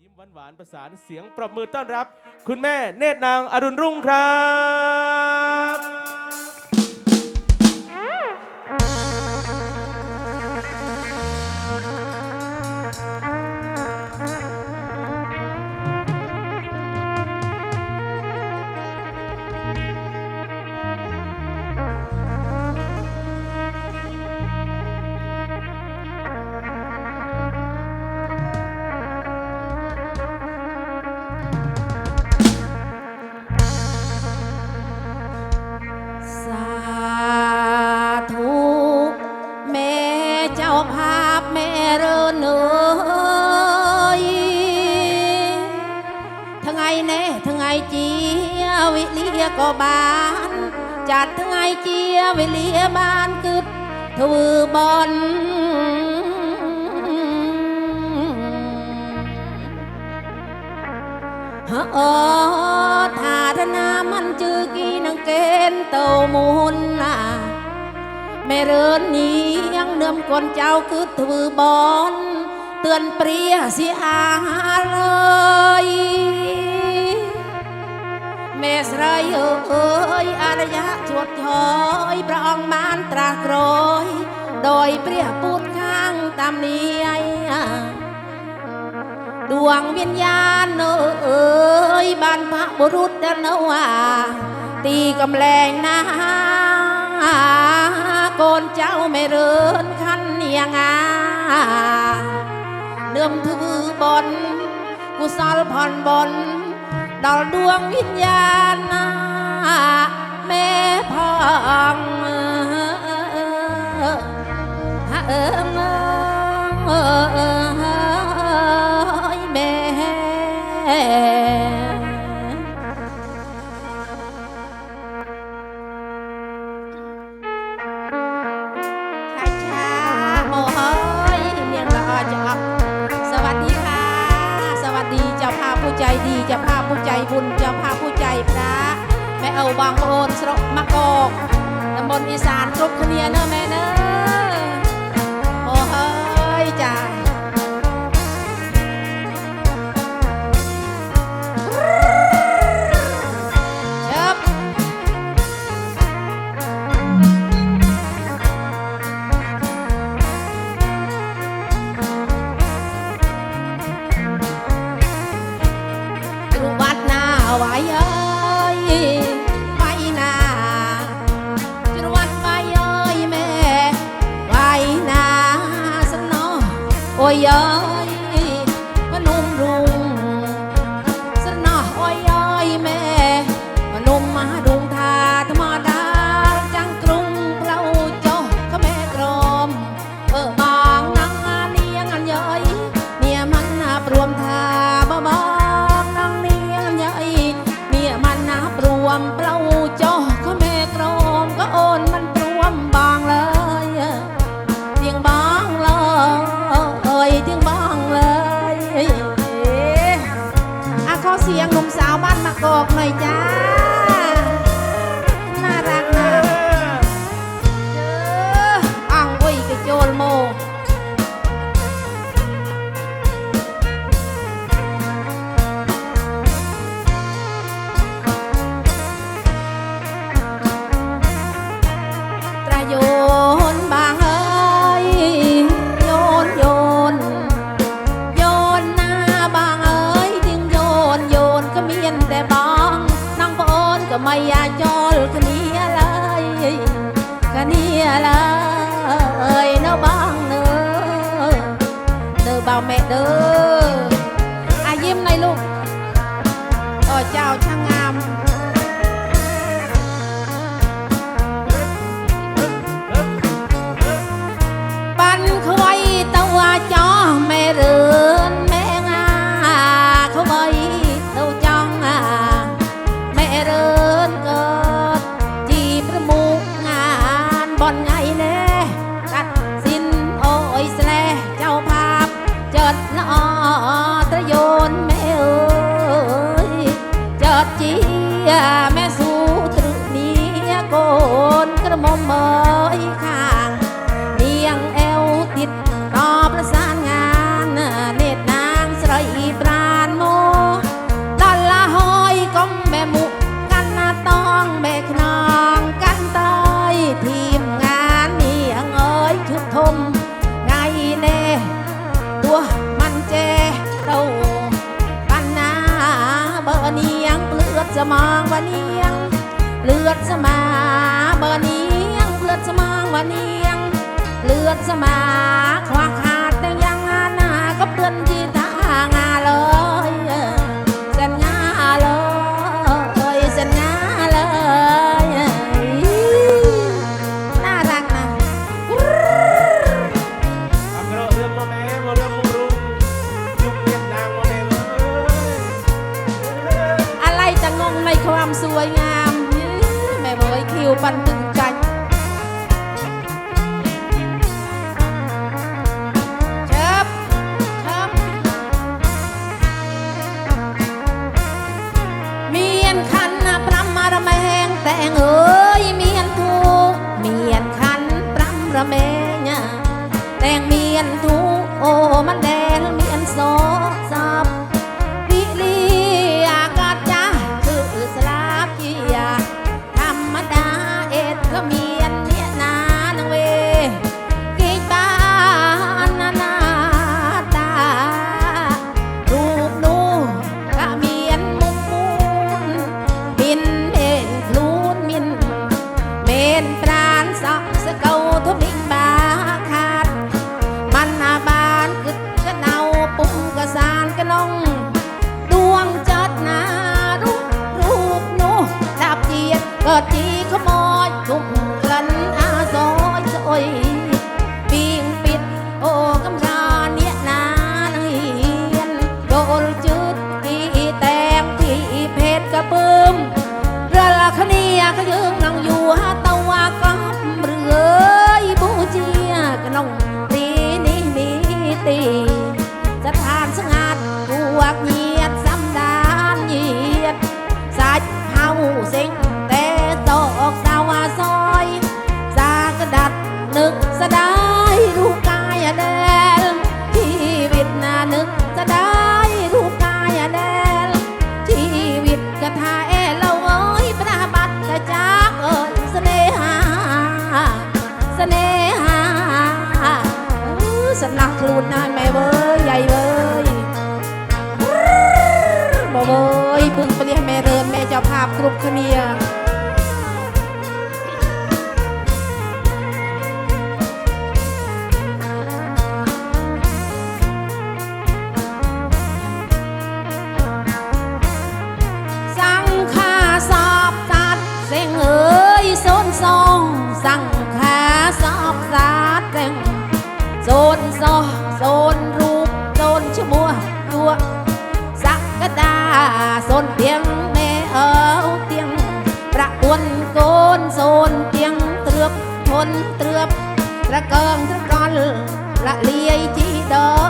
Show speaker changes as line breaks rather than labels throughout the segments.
ยิ้มหวานๆประสานเสียงปรบมือต้อนรับ คุณแม่เนตรนางอรุณรุ่งครับ
ก็บาน จัดทั้งไงเจียวเลียบานกึดทวือบอลฮะออถ้าธนามันจือกีนังเกณฑ์เต่ามูลน่ะแม่เรินนี้ยังเดิมก่อนเจ้าคือถือบอลเตือนเปรียสีอาเลย แม่สไรเอ้ยอารยะชวดถอยพระองค์มานตรากรอย โดยเปรียปูดข้างตามเนีย ดวงวิญญาณเอ้ยบ้านพระบุรุษเดนว่าตีกำแรงนาโกนเจ้าไม่เรินคันเนียงาเนื่อมถือบนกุศลผ่อนบน ดอลดวงวิญญาณแม่พองฮะเออเออ พผู้ใจบุญเจ้าภาพผู้ใจพระแม่เอาบางโอนสระมะกอกตำบลอีสานรุกคเนียเนอะแม่เนอะ ออายิ้มในลูกโอ้เจ้าช่างงาม ปันเขาไว้ตัวจอแม่เรือียนขันนะพรำมารมแหงแต่งเอ้ยเมียนทูเมียนขันพระมารมแหงแต่งเมียนทูโอ้มันแดงเมียนโซ เลียจีตอ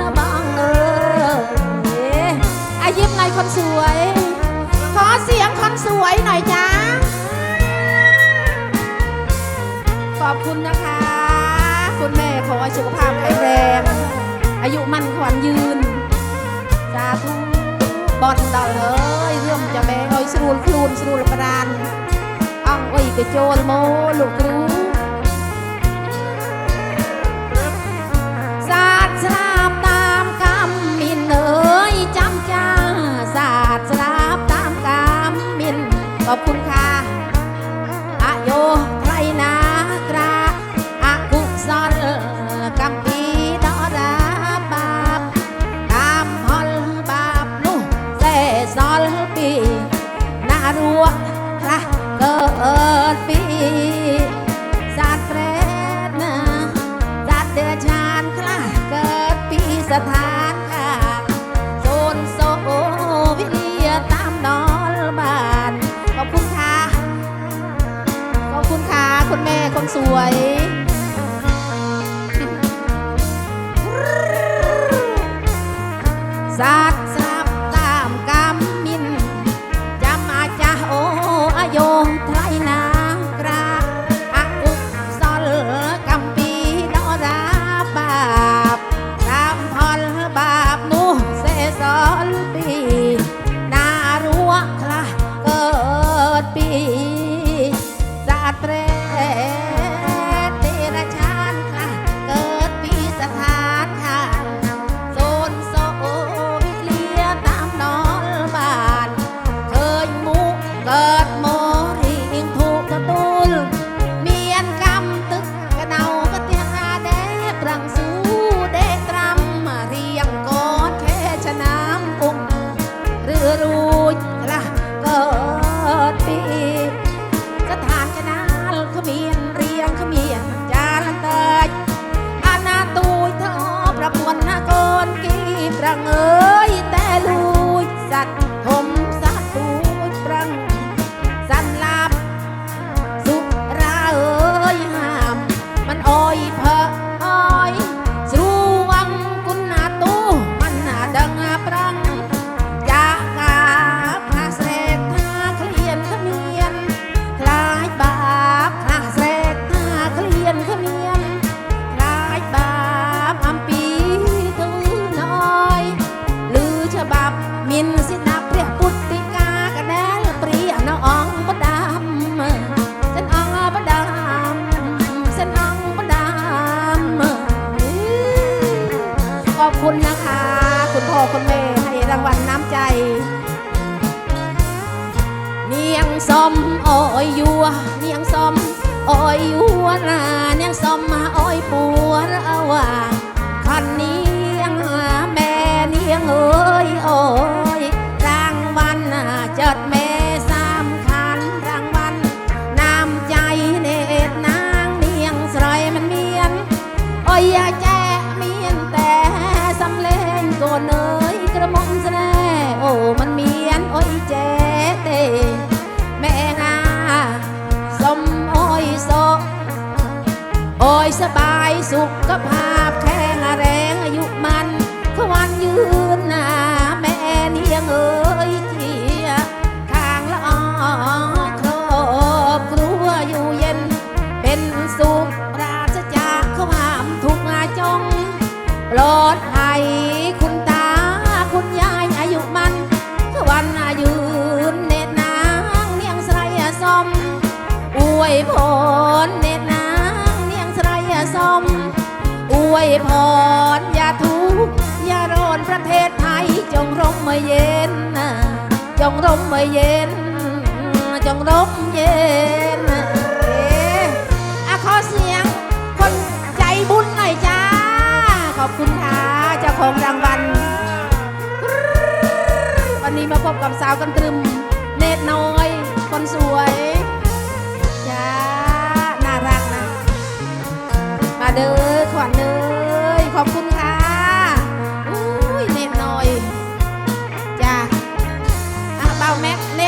นะบางเอออายิ้มหน่คนสวย ขอเสียงคนสวยหน่อยจ้าขอบคุณนะคะ คุณแม่ขอให้สุขภาพแข็งแรง อายุมั่นขวัญยืนสาทุบอลดอลเลยเรื่องจะแบงเอ้สรูลคลูนสรูลปรานอ่องไอ้ยกระโจลโมลูกรู้ ขอบคุณค่ะ คุณนะคะ คุณพ่อคุณแม่ให้รางวัลน้ำใจ เนียงซอมอ้อยยัวเนียงซอมอ้อยยัวนาเนียงซอมมาอ้อยปัวระว่าคันเนียงแม่เนียงเออ สุขภาพ อวยพรอย่าทุกข์อย่าร้อนประเทศไทยจงร่มเมื่อเย็น จงร่มเมื่อเย็น จงร่มเย็นเอ๊ะอะขอเสียงคนใจบุญหน่อยจ้า ขอบคุณค่ะเจ้าของรางวัลวันนี้มาพบกับสาวกันตรึมเนตรน้อย คนสวยจ้าน่ารักนะ มาเด้อ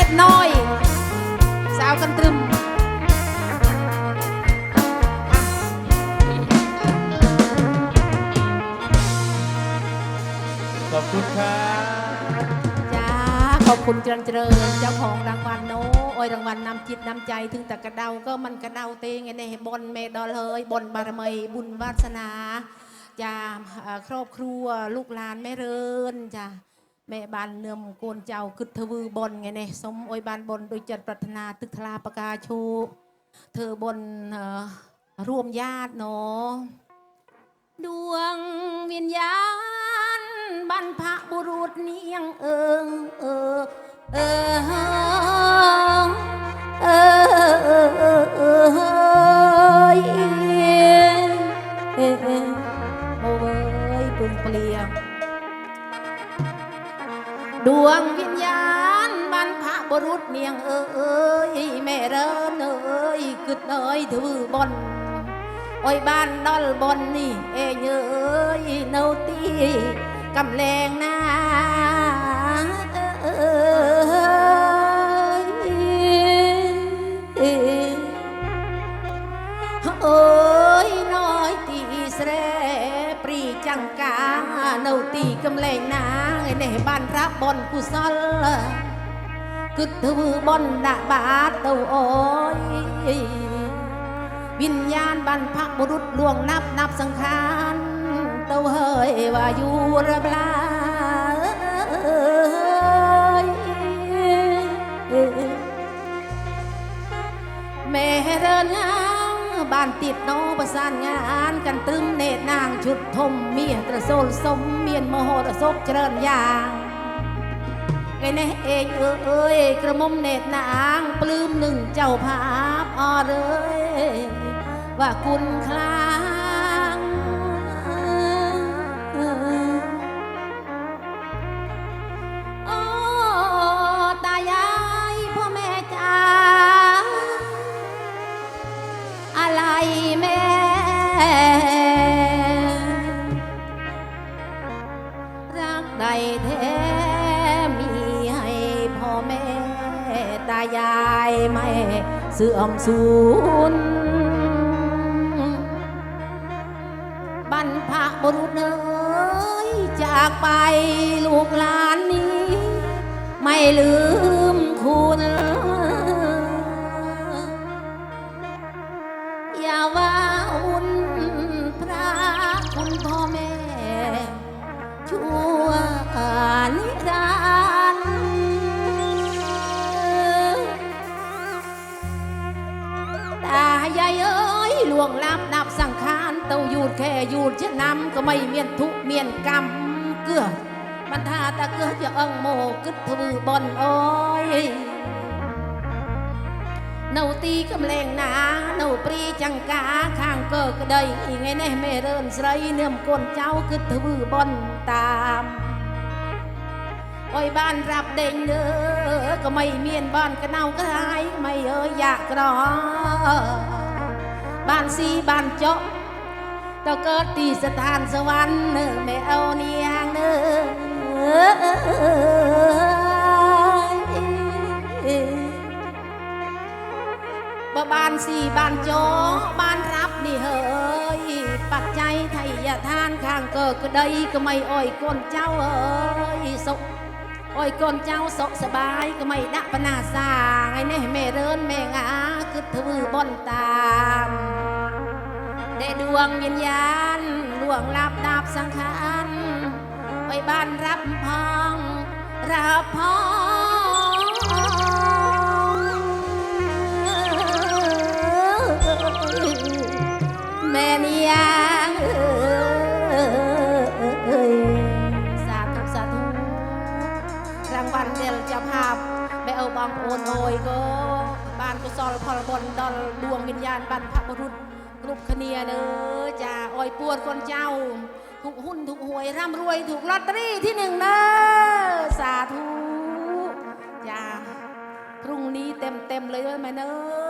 แม็กเนตรน้อย สาวกันตรึมอะ
ขอบคุณครับ
จ้าขอบคุณเจริญเจริญเจ้าของรางวัลโน้โอ้ยรางวัลนำจิตนำใจถึงแต่กระเดาก็มันกระเดาเตงไงเนี่ยบนเมดอลเฮยบนบารมีบุญวาสนาจ้าเอ่อครอบครัวลูกหลานแม่เรินจ้า แม่บานเนื่อมโกนเจ้าคึดทวือบนไงเนี่ยสมอยบานบนโดยจัดปรารถนาตึกทลาประกาชู เธอบนร่วมญาติเนาะดวงวิญญาณบรรพบุรุษเนียงเอิงเออเออเออเออเออเออเออ ดวงวิญญาณบรรพบุรุษเนียงเอ้ยแม่เรินเอ้ยกึดเอ้ยถือบนโอ้ยบ้านดอลบนนี่เอยเอ้ยเนาตีกำแรงหน้า บุญกุศลคือถือบอนดาบาเต้าโอยวิญญาณบรรพบุรุษล่วงนับนับสังขารเต้าเฮยว่าอยู่ระบลาแม่เดินงามบ้านติดน้องประสานงานกันตึมเนตรนางชุดทมเมียตระโซลสมเมียนมโหระศพเจริญยาง ไงแนเองเอ้ยกระมมเนตรนางปลื้มหนึ่งเจ้าภาพอ่อเลย ว่าคุณคลางโอตายายพ่อแม่จ้าอะไรแม่รักใดแท้ายายไม่เสื่อมสูญบรรพบุรุษเอ้ยจากไปลูกหลานนี้ ไม่ลืมคุณ ងឡាប់ដាប់សង្ខានទៅយូរខែយូរឆ្នាំក៏មិនមានទុកមានកម្មគឺមិនថាតើគឺជាអង្គមកគិតធ្វើបន់អូយនៅទីកំលែងណានៅព្រីចង្កាខាងកើក្ដីថ្ងៃនេះមេរឿនស្រីនាមកូនចៅគិតធ្វើបន់តាមអុយបានប្រាប់ដេញលើក៏មិនមានបន់ក្នៅក្ដាយមិនអើយយ៉ាក្រ บ้านซีบ้านเจาะเจ้าเกิดที่สถานสวรรค์เนื้อไม่เอาเนียงเนื้อบ้านสีบ้านโจบ้านรับนี่เฮ้ยปัจจไทยยาทานข้างเกิดก็ได้ก็ไม่อ่อยก้นเจ้าเอ้ยสุโอ้ยก้นเจ้าสุขสบายก็ไม่ดับปนาสางไอ้เน่ยแม่เรินแม่งาคือถือบ่นตาม ดวงวิญญาณล่วงลับดับสังขารไปบ้านรับพองรับพองแม่นียังสาธุสาธุรางวัลเดลจ้าภาพแม่เอาบางโอนโอยก็บ้านกุศลพลบนดอลดวงวิญญาณบรรพบุรุษ กรุบคเนียเด้อจ้าอ้อยปวดคนเจ้าถูกหุ้นถูกหวยร่ำรวยถูกลอตเตอรี่ที่หนึ่งเด้อสาธุจ้าพรุ่งนี้เต็มเต็มเลยด้วยไหมเด้อ